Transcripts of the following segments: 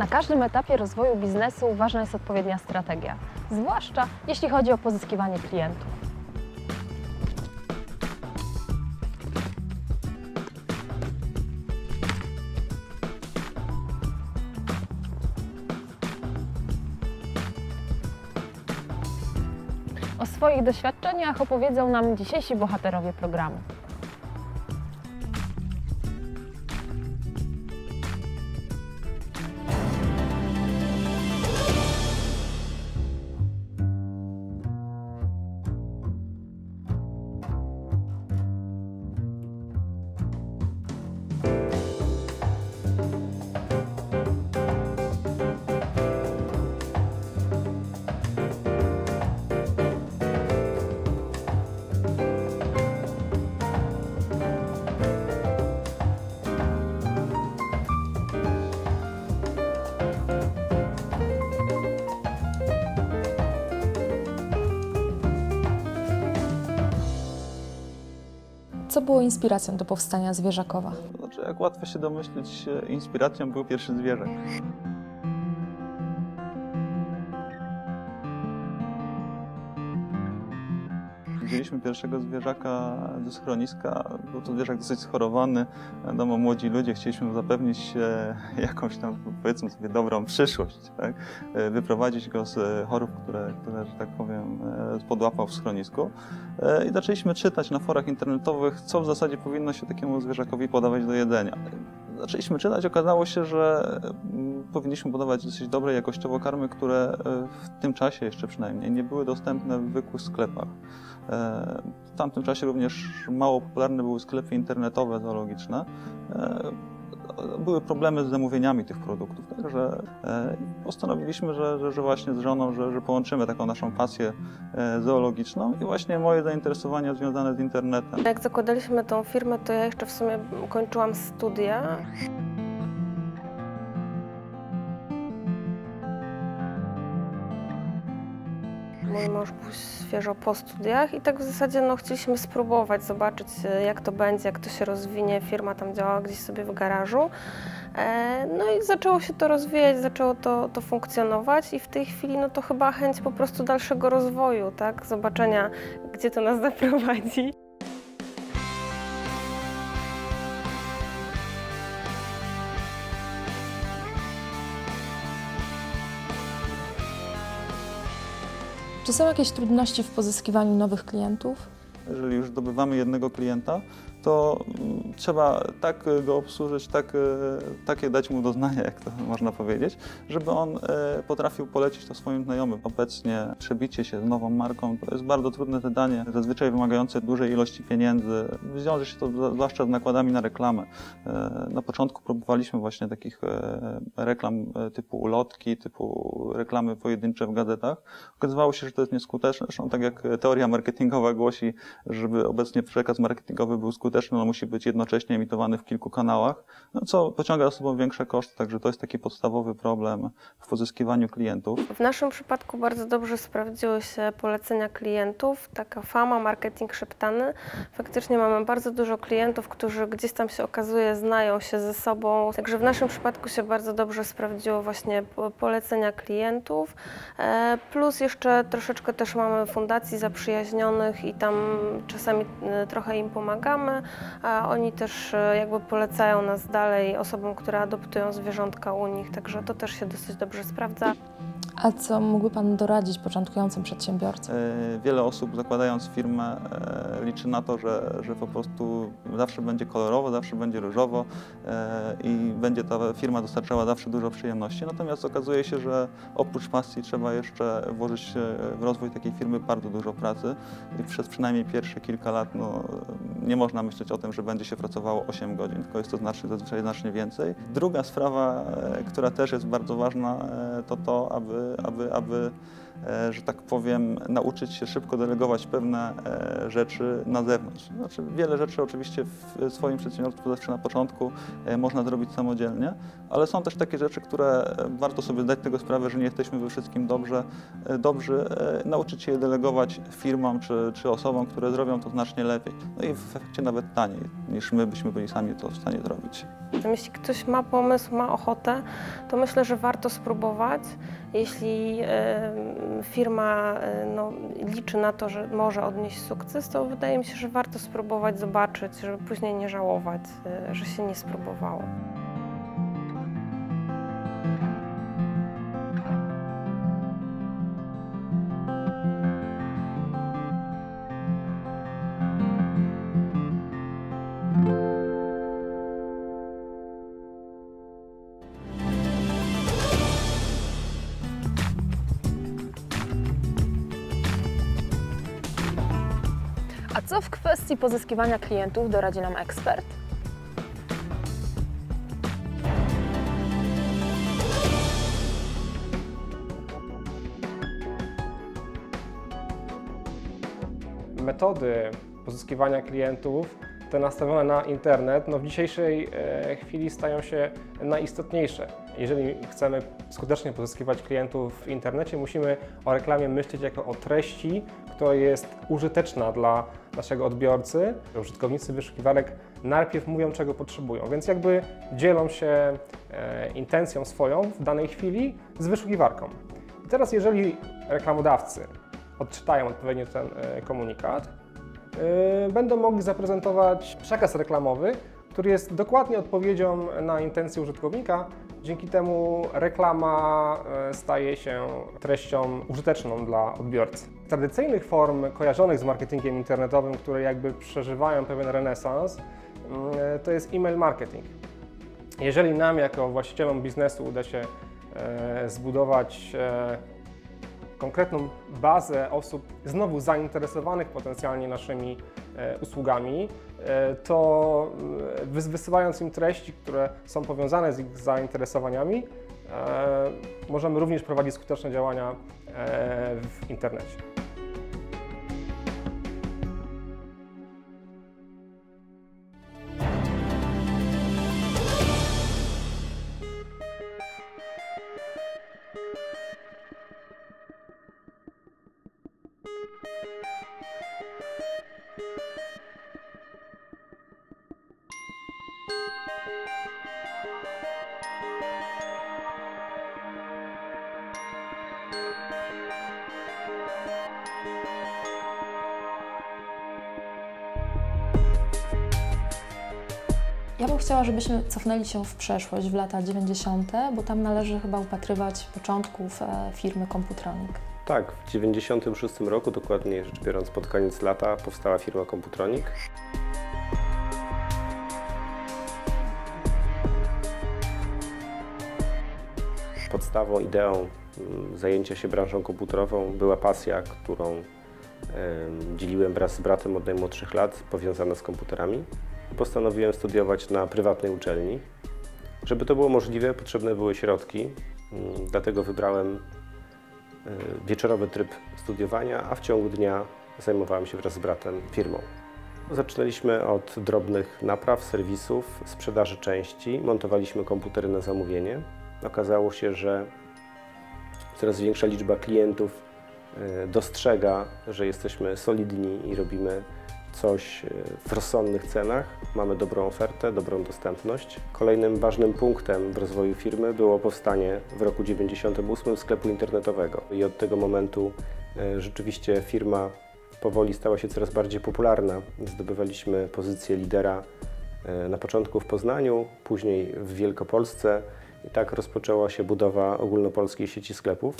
Na każdym etapie rozwoju biznesu ważna jest odpowiednia strategia, zwłaszcza jeśli chodzi o pozyskiwanie klientów. O swoich doświadczeniach opowiedzą nam dzisiejsi bohaterowie programu. Co było inspiracją do powstania Zwierzakowa? Znaczy, jak łatwo się domyślić, e, inspiracją był pierwszy zwierzak. Wzięliśmy pierwszego zwierzaka ze schroniska. Był to zwierzak dosyć schorowany. Wiadomo, młodzi ludzie chcieliśmy mu zapewnić e, jakąś tam, powiedzmy sobie, dobrą przyszłość. Tak? E, Wyprowadzić go z chorób, które, które że tak powiem, e, podłapał w schronisku. I zaczęliśmy czytać na forach internetowych, co w zasadzie powinno się takiemu zwierzakowi podawać do jedzenia. Zaczęliśmy czytać, okazało się, że powinniśmy podawać dosyć dobre jakościowo karmy, które e, w tym czasie jeszcze przynajmniej nie były dostępne w zwykłych sklepach. E, W tamtym czasie również mało popularne były sklepy internetowe zoologiczne. E, Były problemy z zamówieniami tych produktów, także postanowiliśmy, że, że, że właśnie z żoną, że, że połączymy taką naszą pasję zoologiczną i właśnie moje zainteresowania związane z internetem. Jak zakładaliśmy tą firmę, to ja jeszcze w sumie kończyłam studia. Mój mąż był świeżo po studiach i tak w zasadzie no, chcieliśmy spróbować, zobaczyć e, jak to będzie, jak to się rozwinie. Firma tam działała gdzieś sobie w garażu. E, No i zaczęło się to rozwijać, zaczęło to, to funkcjonować i w tej chwili no to chyba chęć po prostu dalszego rozwoju, tak? Zobaczenia, gdzie to nas zaprowadzi. Czy są jakieś trudności w pozyskiwaniu nowych klientów? Jeżeli już zdobywamy jednego klienta, to trzeba tak go obsłużyć, tak, e, takie dać mu doznania, jak to można powiedzieć, żeby on e, potrafił polecić to swoim znajomym. Obecnie przebicie się z nową marką to jest bardzo trudne zadanie, zazwyczaj wymagające dużej ilości pieniędzy. Wiąże się to zwłaszcza z nakładami na reklamę. E, Na początku próbowaliśmy właśnie takich reklam typu ulotki, typu reklamy pojedyncze w gazetach. Okazywało się, że to jest nieskuteczne. Zresztą tak jak teoria marketingowa głosi, żeby obecnie przekaz marketingowy był skuteczny, on musi być jednocześnie emitowany w kilku kanałach, no co pociąga za sobą większe koszty, także to jest taki podstawowy problem w pozyskiwaniu klientów. W naszym przypadku bardzo dobrze sprawdziły się polecenia klientów, taka fama, marketing szeptany. Faktycznie mamy bardzo dużo klientów, którzy gdzieś tam się okazuje, znają się ze sobą. Także w naszym przypadku się bardzo dobrze sprawdziło właśnie po- polecenia klientów. E, Plus jeszcze troszeczkę też mamy fundacji zaprzyjaźnionych i tam czasami e, trochę im pomagamy, a oni też e, jakby polecają nas dalej osobom, które adoptują zwierzątka u nich, także to też się dosyć dobrze sprawdza. A co mógłby Pan doradzić początkującym przedsiębiorcom? E, Wiele osób zakładając firmę e, liczy na to, że, że po prostu zawsze będzie kolorowo, zawsze będzie różowo e, i będzie ta firma dostarczała zawsze dużo przyjemności. Natomiast okazuje się, że oprócz pasji trzeba jeszcze włożyć w rozwój takiej firmy bardzo dużo pracy i przez przynajmniej pierwsze kilka lat no, nie można myśleć o tym, że będzie się pracowało 8 godzin, tylko jest to znacznie, zazwyczaj znacznie więcej. Druga sprawa, która też jest bardzo ważna, to to, aby, aby, aby że tak powiem, nauczyć się szybko delegować pewne e, rzeczy na zewnątrz. Znaczy, wiele rzeczy oczywiście w swoim przedsiębiorstwie, zawsze na początku, e, można zrobić samodzielnie, ale są też takie rzeczy, które e, warto sobie zdać tego sprawę, że nie jesteśmy we wszystkim dobrze, e, dobrzy, e, nauczyć się je delegować firmom czy, czy osobom, które zrobią to znacznie lepiej. No i w efekcie nawet taniej, niż my byśmy byli sami to w stanie zrobić. Jeśli ktoś ma pomysł, ma ochotę, to myślę, że warto spróbować. Jeśli e, firma e, no, liczy na to, że może odnieść sukces, to wydaje mi się, że warto spróbować, zobaczyć, żeby później nie żałować, e, że się nie spróbowało. Co w kwestii pozyskiwania klientów doradzi nam ekspert? metody pozyskiwania klientów, te nastawione na internet, no w dzisiejszej e, chwili stają się najistotniejsze. Jeżeli chcemy skutecznie pozyskiwać klientów w internecie, musimy o reklamie myśleć jako o treści, która jest użyteczna dla naszego odbiorcy. Użytkownicy wyszukiwarek najpierw mówią, czego potrzebują, więc jakby dzielą się e, intencją swoją w danej chwili z wyszukiwarką. I teraz, jeżeli reklamodawcy odczytają odpowiednio ten e, komunikat, będą mogli zaprezentować przekaz reklamowy, który jest dokładnie odpowiedzią na intencje użytkownika. Dzięki temu reklama e, staje się treścią użyteczną dla odbiorcy. Tradycyjnych form kojarzonych z marketingiem internetowym, które jakby przeżywają pewien renesans, mm, to jest e-mail marketing. Jeżeli nam jako właścicielom biznesu uda się zbudować konkretną bazę osób znowu zainteresowanych potencjalnie naszymi e, usługami, e, to e, wys- wysyłając im treści, które są powiązane z ich zainteresowaniami, możemy również prowadzić skuteczne działania w internecie. Ja bym chciała, żebyśmy cofnęli się w przeszłość, w lata 90., bo tam należy chyba upatrywać początków e, firmy Computronic. Tak, w 1996 roku, dokładnie rzecz biorąc pod koniec lata, powstała firma Computronic. Podstawą, ideą mm, zajęcia się branżą komputerową była pasja, którą em, dzieliłem wraz z bratem od najmłodszych lat, powiązana z komputerami. Postanowiłem studiować na prywatnej uczelni. Żeby to było możliwe, potrzebne były środki, mm, dlatego wybrałem e, wieczorowy tryb studiowania, a w ciągu dnia zajmowałem się wraz z bratem firmą. Zaczynaliśmy od drobnych napraw, serwisów, sprzedaży części, montowaliśmy komputery na zamówienie. Okazało się, że coraz większa liczba klientów e, dostrzega, że jesteśmy solidni i robimy coś e, w rozsądnych cenach. Mamy dobrą ofertę, dobrą dostępność. Kolejnym ważnym punktem w rozwoju firmy było powstanie w roku 1998 sklepu internetowego. I od tego momentu e, rzeczywiście firma powoli stała się coraz bardziej popularna. Zdobywaliśmy pozycję lidera e, na początku w Poznaniu, później w Wielkopolsce i tak rozpoczęła się budowa ogólnopolskiej sieci sklepów.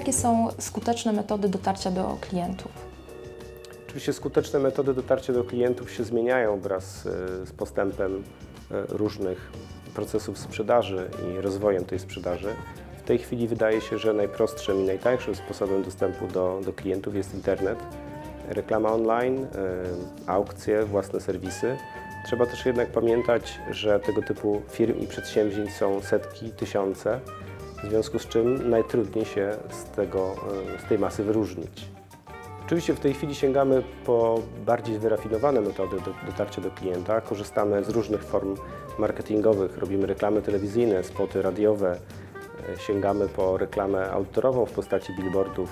Jakie są skuteczne metody dotarcia do klientów? Oczywiście skuteczne metody dotarcia do klientów się zmieniają wraz e, z postępem e, różnych procesów sprzedaży i rozwojem tej sprzedaży. W tej chwili wydaje się, że najprostszym i najtańszym sposobem dostępu do, do klientów jest internet, reklama online, e, aukcje, własne serwisy. Trzeba też jednak pamiętać, że tego typu firm i przedsięwzięć są setki, tysiące, w związku z czym najtrudniej się z, tego, e, z tej masy wyróżnić. Oczywiście w tej chwili sięgamy po bardziej wyrafinowane metody do, dotarcia do klienta. Korzystamy z różnych form marketingowych, robimy reklamy telewizyjne, spoty radiowe, e, sięgamy po reklamę outdoorową w postaci billboardów.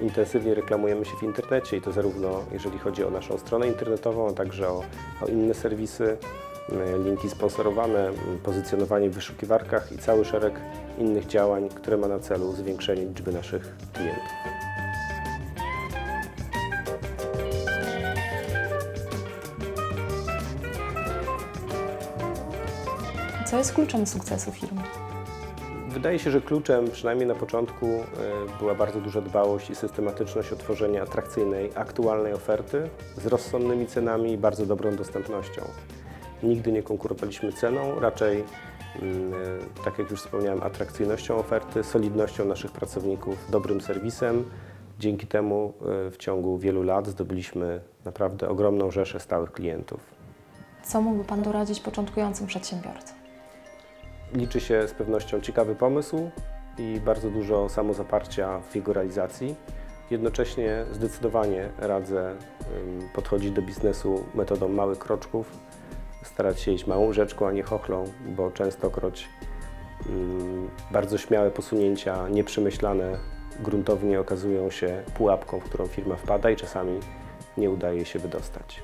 Intensywnie reklamujemy się w internecie i to zarówno jeżeli chodzi o naszą stronę internetową, a także o, o inne serwisy, linki sponsorowane, m, pozycjonowanie w wyszukiwarkach i cały szereg innych działań, które ma na celu zwiększenie liczby naszych klientów. Co jest kluczem sukcesu firmy? Wydaje się, że kluczem, przynajmniej na początku, e, była bardzo duża dbałość i systematyczność o tworzenie atrakcyjnej, aktualnej oferty z rozsądnymi cenami i bardzo dobrą dostępnością. Nigdy nie konkurowaliśmy ceną, raczej, mm, e, tak jak już wspomniałem, atrakcyjnością oferty, solidnością naszych pracowników, dobrym serwisem. Dzięki temu e, w ciągu wielu lat zdobyliśmy naprawdę ogromną rzeszę stałych klientów. Co mógłby Pan doradzić początkującym przedsiębiorcom? Liczy się z pewnością ciekawy pomysł i bardzo dużo samozaparcia w jego realizacji. Jednocześnie zdecydowanie radzę podchodzić do biznesu metodą małych kroczków, starać się iść małą rzeczką, a nie chochlą, bo częstokroć ym, bardzo śmiałe posunięcia, nieprzemyślane, gruntownie okazują się pułapką, w którą firma wpada i czasami nie udaje się wydostać.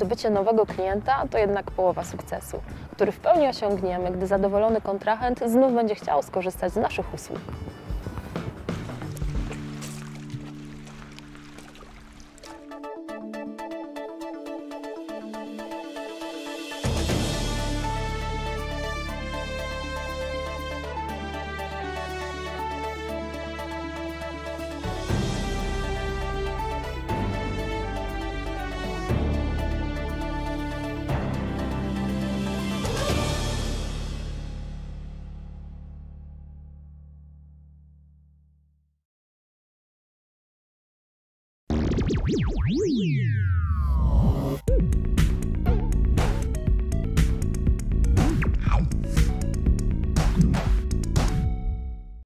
Zdobycie nowego klienta to jednak połowa sukcesu, który w pełni osiągniemy, gdy zadowolony kontrahent znów będzie chciał skorzystać z naszych usług.